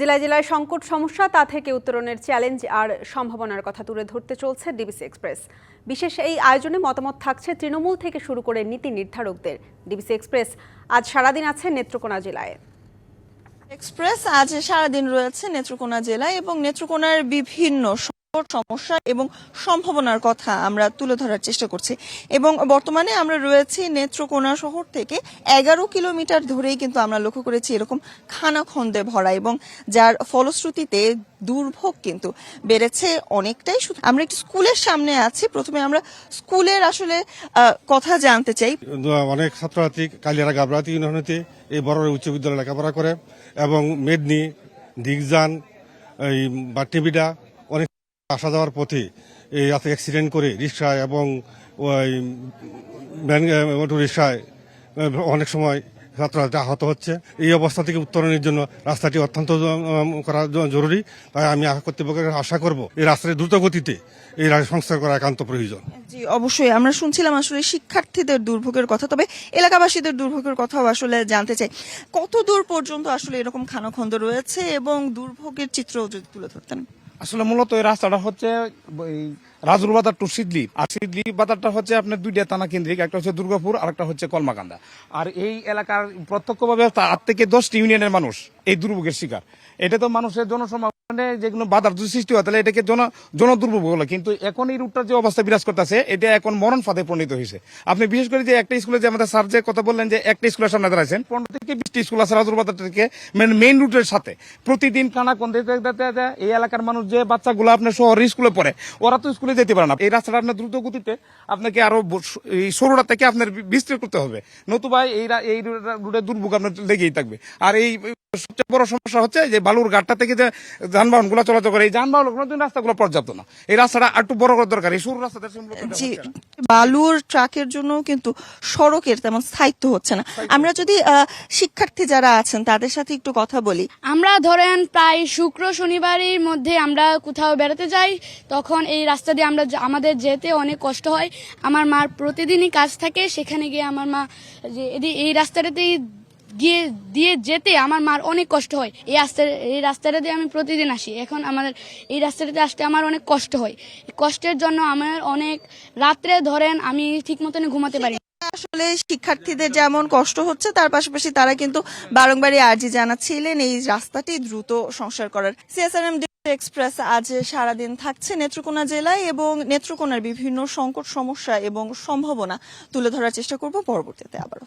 জেলায় জেলায় সংকট সমস্যা, তা থেকে উত্তরণের চ্যালেঞ্জ আর সম্ভাবনার কথা তুলে ধরতে চলছে ডিবিসি এক্সপ্রেস। বিশেষ এই আয়োজনে মতামত থাকছে তৃণমূল থেকে শুরু করে নীতি নির্ধারকদের। ডিবিসি এক্সপ্রেস আজ সারাদিন আছে নেত্রকোনা জেলায়। এক্সপ্রেস আজ সারাদিন রয়েছে নেত্রকোনা জেলায় এবং নেত্রকোনার বিভিন্ন সংকট, সমস্যা এবং সম্ভাবনার কথা আমরা তুলে ধরার চেষ্টা করছি। এবং বর্তমানে আমরা রয়েছি নেত্রকোনা শহর থেকে এগারো কিলোমিটার ধরেই কিন্তু আমরা লক্ষ্য করেছি এরকম খানাখন্দে ভরা এবং যার ফলশ্রুতিতে দুর্ভোগ কিন্তু বেড়েছে অনেকটাই। শুধু আমরা একটি স্কুলের সামনে আছি। প্রথমে আমরা স্কুলের আসলে কথা জানতে চাই। অনেক ছাত্রছাত্রী কালিয়ারা গাবরাতি ইউনিয়নেতে এই বড় উচ্চ বিদ্যালয়ে লেখাপড়া করে এবং মেদনি দিগজান এই বাট্টিবিডা অনেক আসা যাওয়ার পথে রাতে অ্যাক্সিডেন্ট করে রিক্সায় এবং ওই অটো রিক্সায় অনেক সময় ছাত্রছাত্রী আহত হচ্ছে। এই অবস্থা থেকে উত্তরণের জন্য রাস্তাটি অত্যন্ত করা জরুরি। তাই আমি কর্তৃপক্ষের আশা করব এই রাস্তাটি দ্রুত গতিতে এই সংস্কার করা একান্ত প্রয়োজন। জি, অবশ্যই। আমরা শুনছিলাম আসলে শিক্ষার্থীদের দুর্ভোগের কথা, তবে এলাকাবাসীদের দুর্ভোগের কথাও আসলে জানতে চাই। কত দূর পর্যন্ত আসলে এরকম খানাখন্দ রয়েছে এবং দুর্ভোগের চিত্র যদি তুলে ধরতেন? আসলে মূলত এই রাস্তাটা হচ্ছে রাজুর বাজার টু সিদলি। আর সিদলি বাজারটা হচ্ছে আপনার দুইটা থানা কেন্দ্রিক, একটা হচ্ছে দুর্গাপুর আর একটা হচ্ছে কলমাকান্দা। আর এই এলাকার প্রত্যক্ষভাবে আট থেকে দশটি ইউনিয়নের মানুষ, এই দুর্ভোগের শিকার। এটা তো মানুষের জনসমাগমে যেগুলো বাধার সৃষ্টি হয়, তাহলে এটাকে জন জন দুর্ভোগ হলো কিন্তু এখন এই রুটটার যে অবস্থা বিরাজ করতেছে, এটা এখন মরণ ফাঁদে পরিণত হয়েছে আপনি বিশেষ করে যে একটা স্কুলে যে আমাদের স্যার যে কথা বললেন যে একটা স্কুলের সামনে দাঁড়াইছেন, পনেরো থেকে বিশটি স্কুল আছে রাজুর বাজার থেকে মেইন রুটের সাথে। প্রতিদিন কানা কন্দে এই এলাকার মানুষ যে বাচ্চাগুলো আপনার শহরের স্কুলে পড়ে, ওরা তো স্কুলে যেতে পারে না। এই রাস্তাটা আপনার দ্রুত গতিতে আপনাকে আরও এই সরুটা থেকে আপনার বিস্তৃত করতে হবে। নতুবা এই এই রুটের দুর্ভোগ আপনার লেগেই থাকবে। আর এই সবচেয়ে বড় সমস্যা হচ্ছে যে বালুর ঘাটটা থেকে যে যানবাহনগুলো চলাচল করে এই যানবাহন রাস্তাগুলো পর্যাপ্ত না। এই রাস্তাটা একটু বড় করা দরকার এই সরু রাস্তাটা জি বালুর ট্রাকের জন্য কিন্তু সড়কের তেমন স্থায়িত্ব হচ্ছে না। আমরা যদি শিক্ষার্থী যারা আছেন তাদের সাথে একটু কথা বলি। আমরা ধরেন প্রায় শুক্র শনিবারের মধ্যে আমরা কোথাও বেড়াতে যাই তখন এই রাস্তা দিয়ে আমরা আমাদের যেতে অনেক কষ্ট হয়। আমার মার প্রতিদিনই কাজ থাকে সেখানে গিয়ে আমার মা যে এদি- এই রাস্তাটাতেই গিয়ে দিয়ে যেতে আমার মার অনেক কষ্ট হয়। এই রাস্তা, এই রাস্তাটা দিয়ে আমি প্রতিদিন আসি। এখন আমাদের এই রাস্তাটাতে আসতে আমার অনেক কষ্ট হয়। কষ্টের জন্য আমার অনেক রাত্রে ধরেন আমি ঠিক মতন ঘুমাতে পারি আসলে শিক্ষার্থীদের যেমন কষ্ট হচ্ছে, তার পাশাপাশি তারা কিন্তু বারংবারই আর্জি জানাচ্ছিলেন এই রাস্তাটি দ্রুত সংস্কার করার। সিএসআরএম এক্সপ্রেস আজ সারাদিন থাকছে নেত্রকোনা জেলায় এবং নেত্রকোনার বিভিন্ন সংকট, সমস্যা এবং সম্ভাবনা তুলে ধরার চেষ্টা করব। পরবর্তীতে আবারও।